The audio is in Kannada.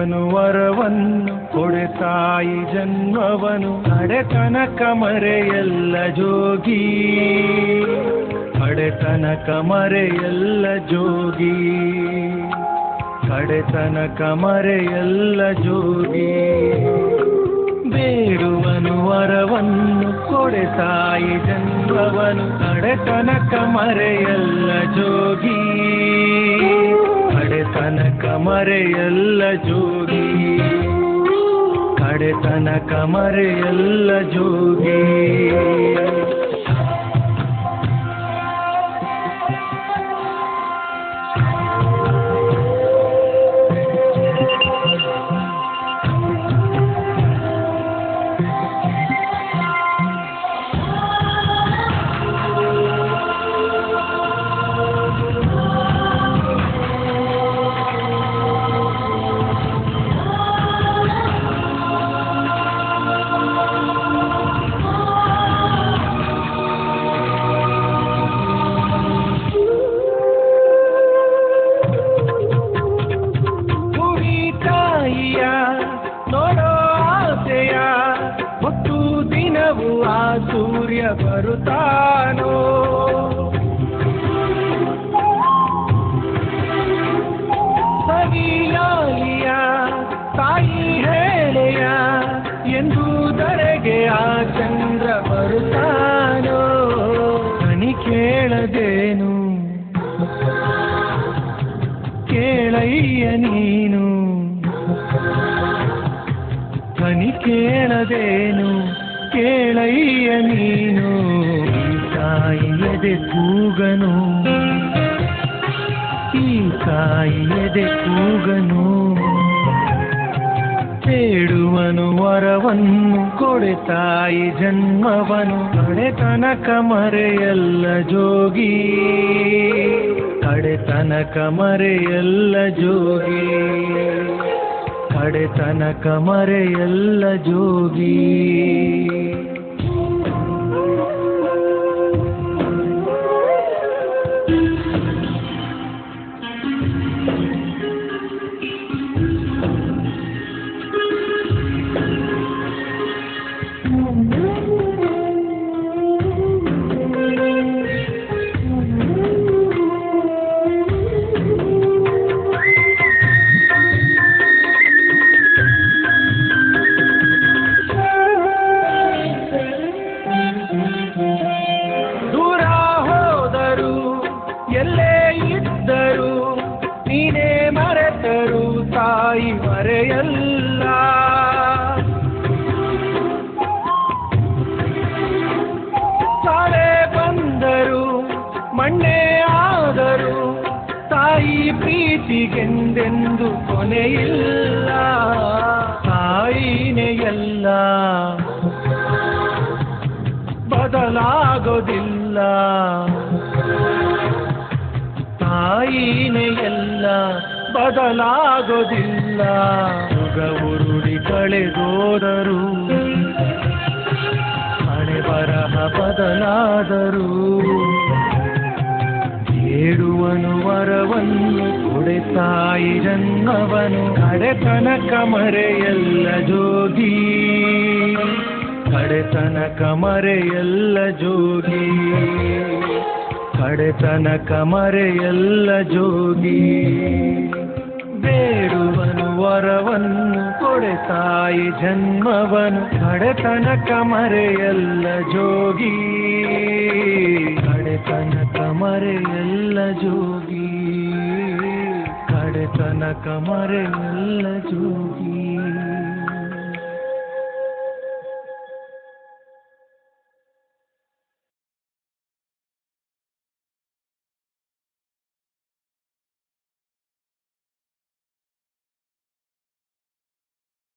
ಬೇಡುವನು ವರವನ್ನು ಕೊಡೆ ತಾಯಿ ಜನ್ಮವನು. ಅಡೆತನ ಕಮರೆಯಲ್ಲ ಜೋಗಿ. ಅಡೆತನ ಕಮರೆಯಲ್ಲ ಜೋಗಿ. ಕಡೆತನ ಕಮರೆಯಲ್ಲ ಜೋಗಿ. ಬೇರುವನು ವರವನ್ನು ಕೊಡೆ ತಾಯಿ ಜನ್ಮವನು. ಅಡೆತನ ಕಮರೆಯಲ್ಲ ಜೋಗಿ. ಕಡೆತನಕ ಮರೆಯಲ್ಲ ಜೋಗಿ. ಕಡೆತನಕ ಮರೆಯಲ್ಲ ಜೋಗಿ. ಸೂರ್ಯ ಬರುತ್ತಾನೋ? ಸವಿಯಾಲಿಯ ತಾಯಿ ಹೇಳೆಯ ಎಂದು ದರೆಗೆ ಆ ಚಂದ್ರ ಬರುತ್ತಾನೋ? ಕಣಿ ಕೇಳದೇನು? ಕೇಳಯ್ಯ ನೀನು? ಕನಿ ಕೇಳದೇನು? ಕೇಳಯ್ಯ ನೀನು? ಈ ತಾಯಿ ಎದೆ ಕೂಗನು. ಈ ತಾಯಿ ಎದೆ ಕೂಗನು. ಬೇಡುವನು ವರವನ್ನು ಕೊಡೆ ತಾಯಿ ಜನ್ಮವನು. ಕಡೆತನಕ ಮರೆಯಲ್ಲ ಜೋಗಿ. ಕಡೆತನಕ ಮರೆಯಲ್ಲ ಜೋಗಿ. ಕಡೆತನಕ ಮರೆಯಲ್ಲ ಜೋಗಿ. ಮರೆಯಲ್ಲ. ತಾಳೆ ಬಂದರು ಮಣ್ಣೆ ಆದರು ತಾಯಿ ಪ್ರೀತಿಗೆಂದೆಂದು ಕೊನೆಯಿಲ್ಲ. ತಾಯಿನೆಯಲ್ಲ ಬದಲಾಗೋದಿಲ್ಲ. ತಾಯಿನೆಯಲ್ಲ ಬದಲಾಗೋದಿಲ್ಲ. ಯುಗ ಉರುಳಿ ಕಳೆದೋದರು, ಹಣೆ ಬರಹ ಬದಲಾದರು ಬೇಡುವನು ವರವನ್ನು ಕೊಡೆ ತಾಯಿ ಜನ್ಮವನು ಕಡೆತನಕ ಜೋಗಿ. ಕಡೆತನಕ ಮರೆಯಲ್ಲ ಜೋಗಿ. ಕಡೆತನಕ ಮರೆಯಲ್ಲ ಜೋಗಿ. ಬೇಡುವನು ವರವನ್ನು ಕೊಡೆ ತಾಯಿ ಜನ್ಮವನು ಕಡೆತನಕ ಕಮರೆಯಲ್ಲ ಜೋಗಿ. ಕಡೆತನಕ ಕಮರೆಯಲ್ಲ ಜೋಗಿ. ಕಡೆತನಕ ಕಮರೆಯಲ್ಲ ಜೋಗಿ.